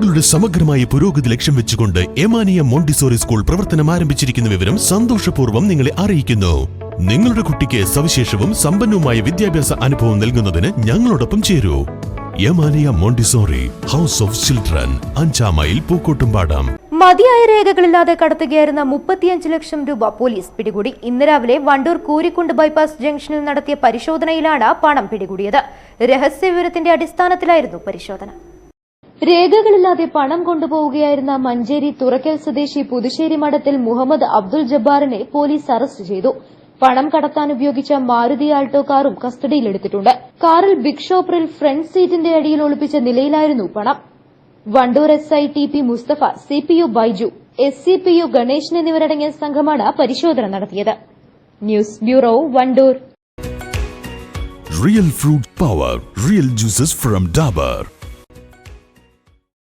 കുട്ടികളുടെ സമഗ്രമായ പുരോഗതി ലക്ഷ്യം വെച്ചുകൊണ്ട് എമാനിയ മോണ്ടിസോറി സ്കൂൾ പ്രവർത്തനം ആരംഭിച്ചിരിക്കുന്ന വിവരം സന്തോഷപൂർവം നിങ്ങളെ അറിയിക്കുന്നു. നിങ്ങളുടെ കുട്ടിക്ക് സവിശേഷവും സമ്പന്നവുമായ വിദ്യാഭ്യാസ അനുഭവം നൽകുന്നതിന് ഞങ്ങളോടൊപ്പം ചേരൂ. Yamaniya Montessori house of children അഞ്ചാം മൈൽ പൂക്കോട്ടുംപാടം. മതിയായ രേഖകളില്ലാതെ കടത്തുകയായിരുന്ന മുപ്പത്തിയഞ്ച് ലക്ഷം രൂപ പോലീസ് പിടികൂടി. ഇന്ന് രാവിലെ വണ്ടൂർ കൂരിക്കുണ്ട് ബൈപ്പാസ് ജംഗ്ഷനിൽ നടത്തിയ പരിശോധനയിലാണ് പണം പിടികൂടിയത്. രഹസ്യവിവരത്തിന്റെ അടിസ്ഥാനത്തിലായിരുന്നു പരിശോധന. രേഖകളില്ലാതെ പണം കൊണ്ടുപോവുകയായിരുന്ന മഞ്ചേരി തുറക്കൽ സ്വദേശി പുതുശ്ശേരി മഠത്തിൽ മുഹമ്മദ് അബ്ദുൽ ജബ്ബാറിനെ പോലീസ് അറസ്റ്റ് ചെയ്തു. പണം കടത്താൻ ഉപയോഗിച്ച മാരുതി ആൾട്ടോ കാറും കസ്റ്റഡിയിലെടുത്തിട്ടുണ്ട് കാറിൽ ബിഗ് ഷോപ്പറിൽ ഫ്രണ്ട് സീറ്റിന്റെ അടിയിൽ ഒളിപ്പിച്ച നിലയിലായിരുന്നു പണം. Wandoor S I T P Musthafa C P U Baiju S C P U Ganeshan എന്നിവരടങ്ങിയ സംഘമാണ് പരിശോധന നടത്തിയത്. News bureau Wandoor. Real fruit power real juices from Dabur